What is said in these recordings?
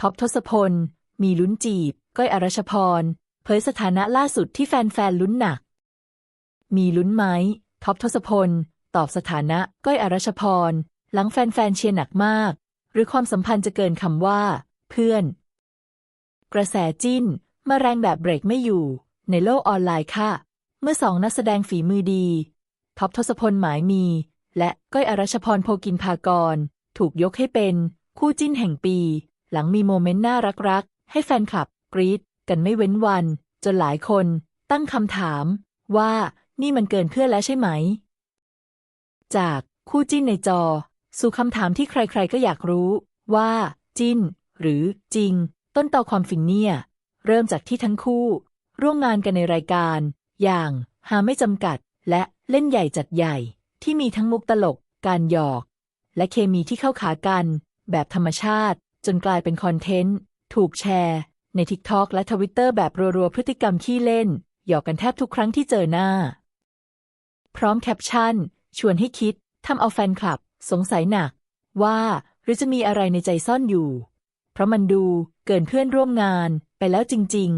ท็อปทศพล มีลุ้นจีบ ก้อยอรัชพร เผยสถานะล่าสุดที่แฟนๆลุ้นหนัก มีลุ้นไหมท็อปทศพล ตอบสถานะ ก้อยอรัชพร หลังแฟนๆเชียร์หนักมาก หรือความสัมพันธ์จะเกินคำว่า เพื่อน กระแสจิ้น มาแรงแบบเบรกไม่อยู่ ในโลกออนไลน์ค่ะ เมื่อสองนักแสดงฝีมือดีท็อปทศพลหมายมี และก้อยอรัชพรโพกินพากร ถูกยกให้เป็น คู่จิ้นแห่งปี หลังมีโมเมนต์น่ารักๆ ให้แฟนคลับกรี๊ดกันไม่เว้นวัน จนหลายคนตั้งคำถามว่านี่มันเกินเพื่อนแล้วใช่ไหม จากคู่จิ้นในจอ สู่คำถามที่ใครๆก็อยากรู้ว่า จิ้น หรือจริง ต้นต่อความฟินเนี่ยเริ่มจากที่ทั้งคู่ ร่วมงานกันในรายการ อย่างหาไม่จำกัดและเล่นใหญ่จัดใหญ่ ที่มีทั้งมุกตลก การหยอก และเคมีที่เข้าขากัน แบบธรรมชาติ จนกลายเป็นคอนเทนต์ ถูกแชร์ ใน TikTok และทวิตเตอร์แบบรัวๆ พฤติกรรมขี้เล่น หยอกกันแทบทุกครั้งที่เจอหน้า พร้อมแคปชั่น ชวนให้คิดทำเอาแฟนคลับ สงสัยหนัก ว่าหรือจะมีอะไรในใจซ่อนอยู่ เพราะมันดูเกินเพื่อนร่วมงานไปแล้วจริง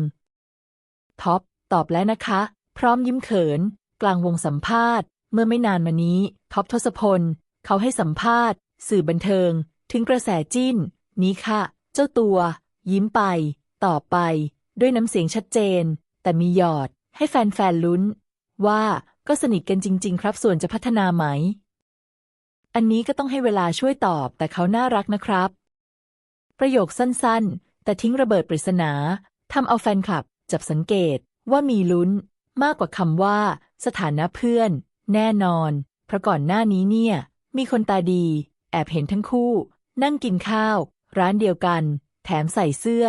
ๆ ท็อปตอบแล้วนะคะ พร้อมยิ้มเขิน กลางวงสัมภาษณ์ เมื่อไม่นานมานี้ท็อปทศพล เขาให้สัมภาษณ์ สื่อบันเทิง ถึงกระแสจิ้น นี้ค่ะ เจ้าตัว ยิ้มไปตอบไป ด้วยน้ำเสียงชัดเจน แต่มีหยอด ให้แฟนๆลุ้น ว่าก็สนิทกันจริง ๆ ครับส่วนจะพัฒนาไหม อันนี้ก็ต้องให้เวลาช่วยตอบ แต่เขาน่ารักนะครับ ประโยคสั้นๆ แต่ทิ้งระเบิดปริศนาทำเอาแฟนคลับ จับสังเกตว่ามีลุ้น มากกว่าคำว่า สถานะเพื่อน แน่นอน เพราะก่อนหน้านี้เนี่ย มีคนตาดี แอบเห็นทั้งคู่ นั่งกินข้าว ร้านเดียวกัน แถมใส่เสื้อ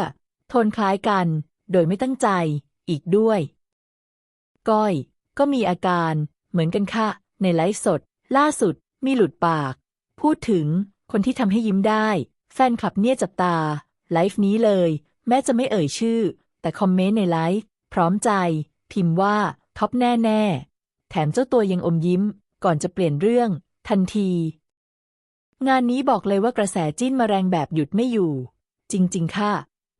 โทนคล้ายกัน โดยไม่ตั้งใจ อีกด้วย ก้อย ก็มีอาการเหมือนกันค่ะ ในไลฟ์สด ล่าสุด มีหลุดปาก พูดถึงคนที่ทำให้ยิ้มได้ แฟนคลับเนี่ยจับตา ไลฟ์นี้เลย แม้จะไม่เอ่ยชื่อ แต่คอมเมนต์ในไลฟ์พร้อมใจ พิมพ์ว่า ท็อปแน่ๆแถมเจ้าตัวยังอมยิ้ม ก่อนจะเปลี่ยนเรื่อง ทันที งานนี้บอกเลยว่ากระแสจิ้นมาแรงแบบหยุดไม่อยู่ จริง ๆ ค่ะ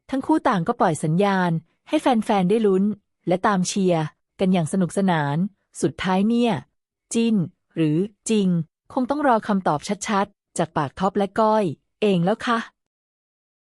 ทั้งคู่ต่างก็ปล่อยสัญญาณ ให้แฟน ๆ ได้ลุ้น และตามเชียร์กันอย่างสนุกสนาน สุดท้ายเนี่ย จิ้น หรือจริง คงต้องรอคำตอบชัด ๆ จากปากท็อปและก้อย เองแล้วค่ะ